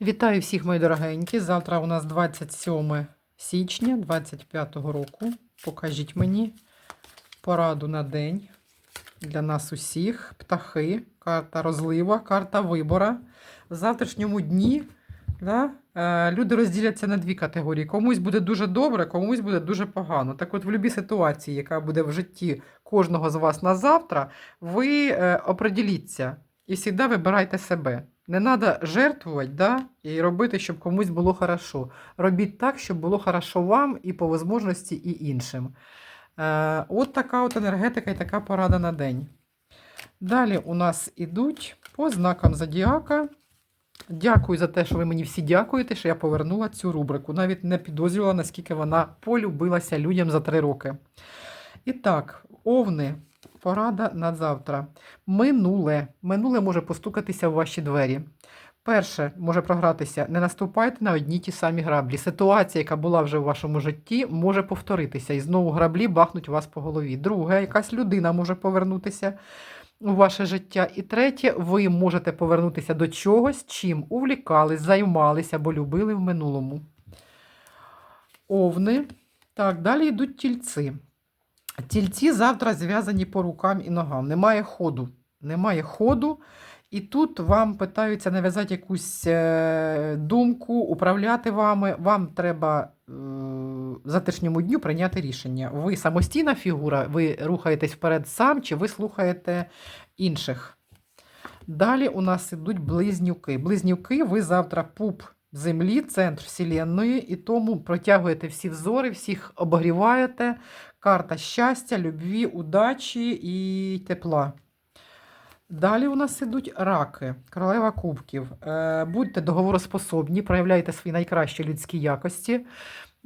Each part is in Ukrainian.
Вітаю всіх, мої дорогенькі. Завтра у нас 27 січня 25 року. Покажіть мені пораду на день для нас усіх. Птахи, карта розлива, карта вибора. В завтрашньому дні да, е, люди розділяться на дві категорії. Комусь буде дуже добре, комусь буде дуже погано. Так от, в будь-якій ситуації, яка буде в житті кожного з вас на завтра, ви е, оприділіться і завжди вибирайте себе. Не треба жертвувати да, і робити, щоб комусь було хорошо. Робіть так, щоб було хорошо вам і по можливості і іншим. Е, от така от енергетика і така порада на день. Далі у нас ідуть по знакам зодіака. Дякую за те, що ви мені всі дякуєте, що я повернула цю рубрику. Навіть не підозрювала, наскільки вона полюбилася людям за три роки. І так, овни, порада на завтра. Минуле. Минуле може постукатися в ваші двері. Перше, може програтися, не наступайте на одні ті самі граблі. Ситуація, яка була вже в вашому житті, може повторитися, і знову граблі бахнуть вас по голові. Друге, якась людина може повернутися у ваше життя. І третє, ви можете повернутися до чогось, чим увлікались, займалися або любили в минулому. Овни. Так, далі йдуть тільці. Тільці завтра зв'язані по рукам і ногам. Немає ходу. Немає ходу. І тут вам питаються нав'язати якусь е, думку, управляти вами. Вам треба е, в завтрашньому дню прийняти рішення. Ви самостійна фігура, ви рухаєтесь вперед сам, чи ви слухаєте інших. Далі у нас ідуть близнюки. Близнюки, ви завтра пуп землі, центр Вселенної, і тому протягуєте всі взори, всіх обогріваєте. Карта щастя, любві, удачі і тепла. Далі у нас ідуть раки, королева кубків. Е, Будьте договороспособні, проявляйте свої найкращі людські якості,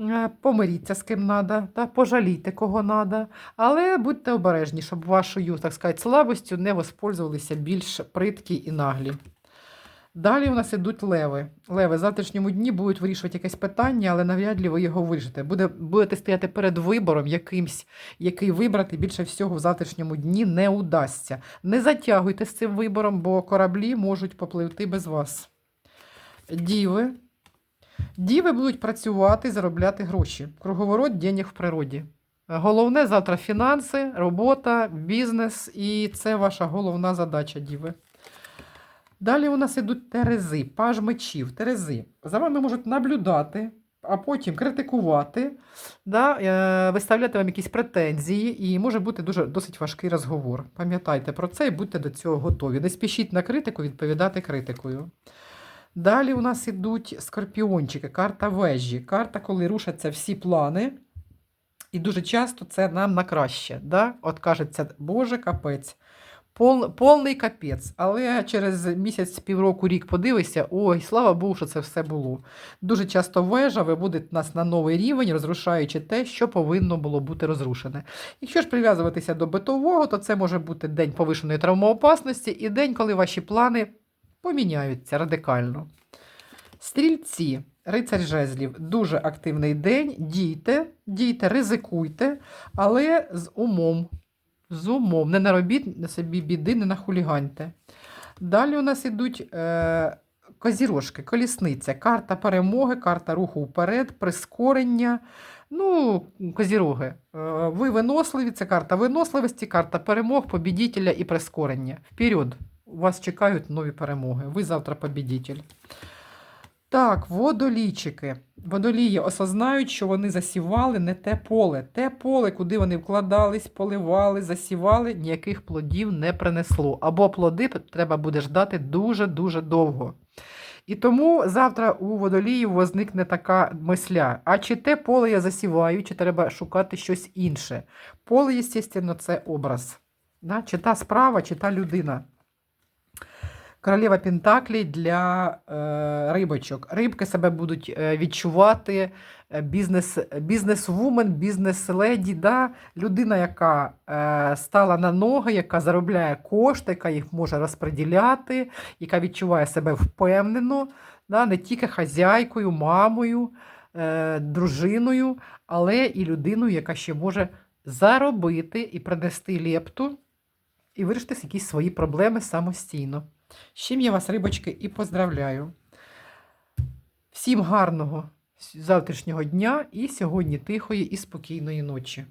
е, помиріться з ким треба, та пожалійте кого треба, але будьте обережні, щоб вашою, так сказати, слабостю не воспользувалися більш приткі і наглі. Далі у нас ідуть леви. Леви в завтрашньому дні будуть вирішувати якесь питання, але навряд ли ви його вирішите. Буде, будете стояти перед вибором якимсь, який вибрати більше всього в завтрашньому дні не удасться. Не затягуйте з цим вибором, бо кораблі можуть попливти без вас. Діви. Діви будуть працювати, заробляти гроші. Круговорот денег в природі. Головне завтра фінанси, робота, бізнес, і це ваша головна задача, діви. Далі у нас ідуть терези, паж мечів, терези. За вами можуть наблюдати, а потім критикувати, да, е, виставляти вам якісь претензії, і може бути дуже досить важкий розговор. Пам'ятайте про це і будьте до цього готові. Не спішіть на критику відповідати критикою. Далі у нас ідуть скорпіончики, карта вежі. Карта, коли рушаться всі плани. І дуже часто це нам на краще. Да? От кажеться, Боже, капець. Пол, повний капець. Але через місяць, півроку, рік подивишся, ой, слава Богу, що це все було. Дуже часто вежа виводить нас на новий рівень, розрушаючи те, що повинно було бути розрушене. Якщо ж прив'язуватися до битового, то це може бути день повишеної травмоопасності і день, коли ваші плани поміняються радикально. Стрільці, рицарь жезлів, дуже активний день. Дійте, дійте, ризикуйте, але з умом. З умом. Не наробіть собі біди, не нахуліганьте. Далі у нас йдуть е, козірожки, колісниця, карта перемоги, карта руху вперед, прискорення. Ну, козіроги. Е, ви виносливі, це карта виносливості, карта перемог, побідітеля і прискорення. Вперед! Вас чекають нові перемоги. Ви завтра побідітель. Так, водолійчики. Водолії осознають, що вони засівали не те поле. Те поле, куди вони вкладались, поливали, засівали, ніяких плодів не принесло. Або плоди треба буде ждати дуже-дуже довго. І тому завтра у водоліїв возникне така мисля: а чи те поле я засіваю, чи треба шукати щось інше. Поле, звісно, це образ. Чи та справа, чи та людина. Королева Пентаклі для е, рибочок. Рибки себе будуть е, відчувати е, бізнес, бізнес-вумен, бізнес-леді, да? людина, яка е, стала на ноги, яка заробляє кошти, яка їх може розподіляти, яка відчуває себе впевнено, да? не тільки хазяйкою, мамою, е, дружиною, але і людиною, яка ще може заробити і принести лепту і вирішити якісь свої проблеми самостійно. З чим я вас, рибочки, і поздравляю. Всім гарного завтрашнього дня і сьогодні тихої і спокійної ночі.